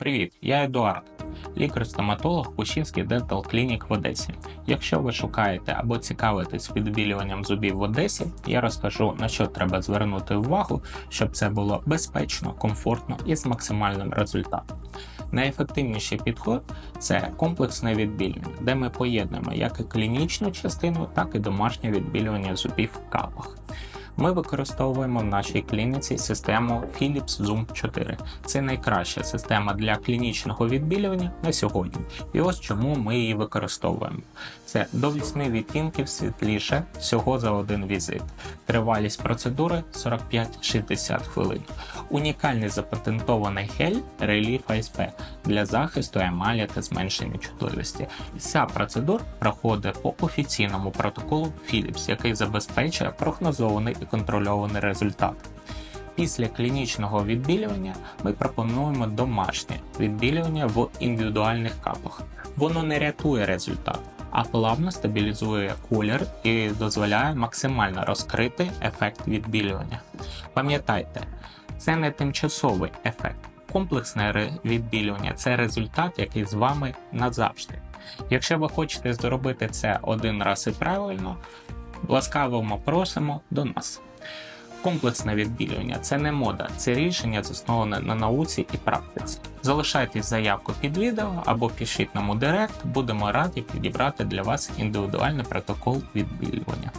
Привіт, я Едуард, лікар-стоматолог Кущинський Dental Clinic в Одесі. Якщо ви шукаєте або цікавитесь відбілюванням зубів в Одесі, я розкажу на що треба звернути увагу, щоб це було безпечно, комфортно і з максимальним результатом. Найефективніший підход це комплексне відбілювання, де ми поєднуємо як і клінічну частину, так і домашнє відбілювання зубів в капах. Ми використовуємо в нашій клініці систему Philips Zoom 4. Це найкраща система для клінічного відбілювання на сьогодні. І ось чому ми її використовуємо. Це до 8 відтінків світліше всього за один візит. Тривалість процедури 45-60 хвилин. Унікальний запатентований гель Relief ISP для захисту емалі та зменшення чутливості. Вся процедура проходить по офіційному протоколу Philips, який забезпечує прогнозований контрольований результат. Після клінічного відбілювання ми пропонуємо домашнє відбілювання в індивідуальних капах. Воно не рятує результат, а плавно стабілізує колір і дозволяє максимально розкрити ефект відбілювання. Пам'ятайте, це не тимчасовий ефект. Комплексне відбілювання це результат, який з вами назавжди. Якщо ви хочете зробити це один раз і правильно, ласкаво просимо до нас. Комплексне відбілювання це не мода, це рішення засноване на науці і практиці. Залишайте заявку під відео або пишіть нам у директ, будемо раді підібрати для вас індивідуальний протокол відбілювання.